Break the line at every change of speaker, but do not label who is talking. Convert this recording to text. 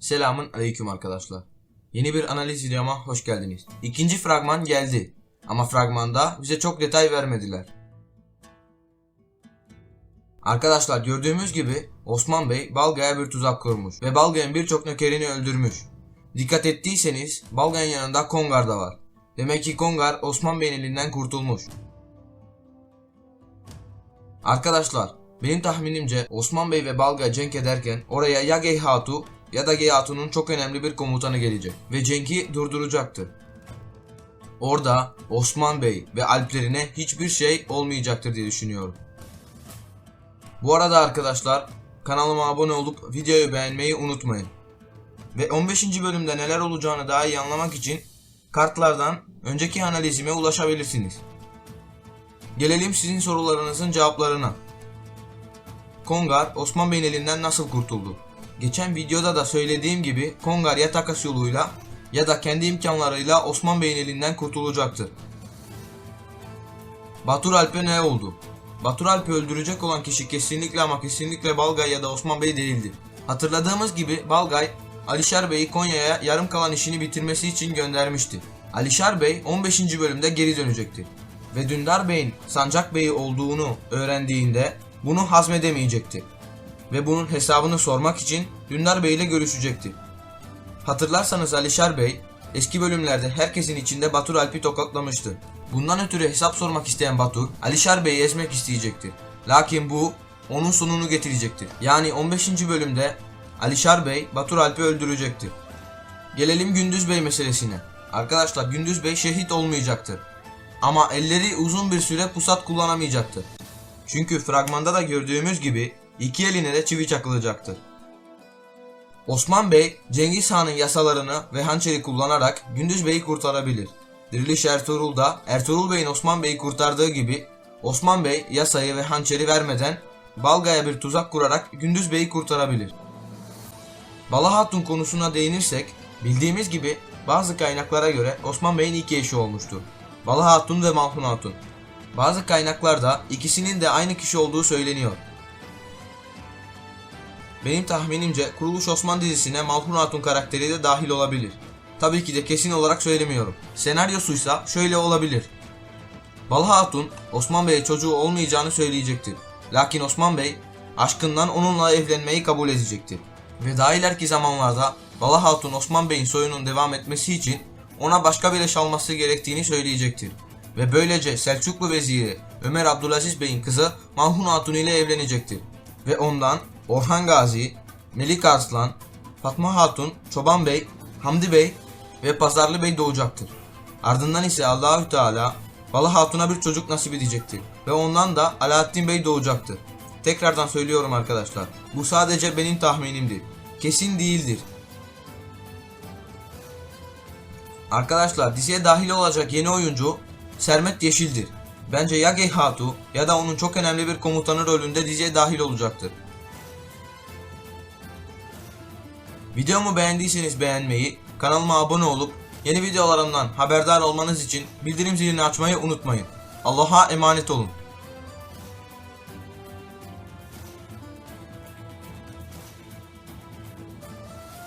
Selamun aleyküm arkadaşlar. Yeni bir analiz videoma hoş geldiniz. İkinci fragman geldi. Ama fragmanda bize çok detay vermediler. Arkadaşlar gördüğümüz gibi Osman Bey Balga'ya bir tuzak kurmuş ve Balga'nın birçok nökerini öldürmüş. Dikkat ettiyseniz Balga'nın yanında Kongar da var. Demek ki Kongar Osman Bey'in elinden kurtulmuş. Arkadaşlar benim tahminimce Osman Bey ve Balga cenk ederken oraya ya Gey Hatu ya da Gey Hatu'nun çok önemli bir komutanı gelecek ve cenki durduracaktır. Orada Osman Bey ve alplerine hiçbir şey olmayacaktır diye düşünüyorum. Bu arada arkadaşlar kanalıma abone olup videoyu beğenmeyi unutmayın. Ve 15. bölümde neler olacağını daha iyi anlamak için kartlardan önceki analizime ulaşabilirsiniz. Gelelim sizin sorularınızın cevaplarına. Kongar Osman Bey'in elinden nasıl kurtuldu? Geçen videoda da söylediğim gibi Kongar ya takas yoluyla ya da kendi imkanlarıyla Osman Bey'in elinden kurtulacaktır. Batur Alp'e ne oldu? Batur Alp'i öldürecek olan kişi kesinlikle ama kesinlikle Balgay ya da Osman Bey değildi. Hatırladığımız gibi Balgay, Alişar Bey'i Konya'ya yarım kalan işini bitirmesi için göndermişti. Alişar Bey 15. bölümde geri dönecekti. Ve Dündar Bey'in Sancak Bey'i olduğunu öğrendiğinde bunu hazmedemeyecekti. Ve bunun hesabını sormak için Dündar Bey ile görüşecekti. Hatırlarsanız Alişar Bey eski bölümlerde herkesin içinde Batur Alp'i tokatlamıştı. Bundan ötürü hesap sormak isteyen Batur Alişar Bey'i ezmek isteyecekti. Lakin bu onun sonunu getirecektir. Yani 15. bölümde Alişar Bey Batur Alp'i öldürecektir. Gelelim Gündüz Bey meselesine. Arkadaşlar Gündüz Bey şehit olmayacaktır. Ama elleri uzun bir süre pusat kullanamayacaktır. Çünkü fragmanda da gördüğümüz gibi iki eline de çivi çakılacaktır. Osman Bey, Cengiz Han'ın yasalarını ve hançeri kullanarak Gündüz Bey'i kurtarabilir. Diriliş Ertuğrul da Ertuğrul Bey'in Osman Bey'i kurtardığı gibi Osman Bey yasayı ve hançeri vermeden Balga'ya bir tuzak kurarak Gündüz Bey'i kurtarabilir. Bala Hatun konusuna değinirsek bildiğimiz gibi bazı kaynaklara göre Osman Bey'in iki eşi olmuştur. Bala Hatun ve Malhun Hatun. Bazı kaynaklarda ikisinin de aynı kişi olduğu söyleniyor. Benim tahminimce Kuruluş Osman dizisine Malhun Hatun karakteri de dahil olabilir. Tabii ki de kesin olarak söylemiyorum. Senaryosuysa şöyle olabilir. Balha Hatun Osman Bey'e çocuğu olmayacağını söyleyecektir. Lakin Osman Bey aşkından onunla evlenmeyi kabul edecektir. Ve daha ileriki zamanlarda Bala Hatun Osman Bey'in soyunun devam etmesi için ona başka bir eş alması gerektiğini söyleyecektir. Ve böylece Selçuklu veziri Ömer Abdülaziz Bey'in kızı Malhun Hatun ile evlenecektir. Ve ondan Orhan Gazi, Melik Arslan, Fatma Hatun, Çoban Bey, Hamdi Bey ve Pazarlı Bey doğacaktır. Ardından ise Allahü Teala Bala Hatun'a bir çocuk nasip edecektir ve ondan da Alaaddin Bey doğacaktır. Tekrardan söylüyorum arkadaşlar. Bu sadece benim tahminimdir. Kesin değildir. Arkadaşlar diziye dahil olacak yeni oyuncu Sermet Yeşil'dir. Bence ya Gey Hatu ya da onun çok önemli bir komutanı rolünde diziye dahil olacaktır. Videomu beğendiyseniz beğenmeyi, kanalıma abone olup yeni videolarımdan haberdar olmanız için bildirim zilini açmayı unutmayın. Allah'a emanet olun.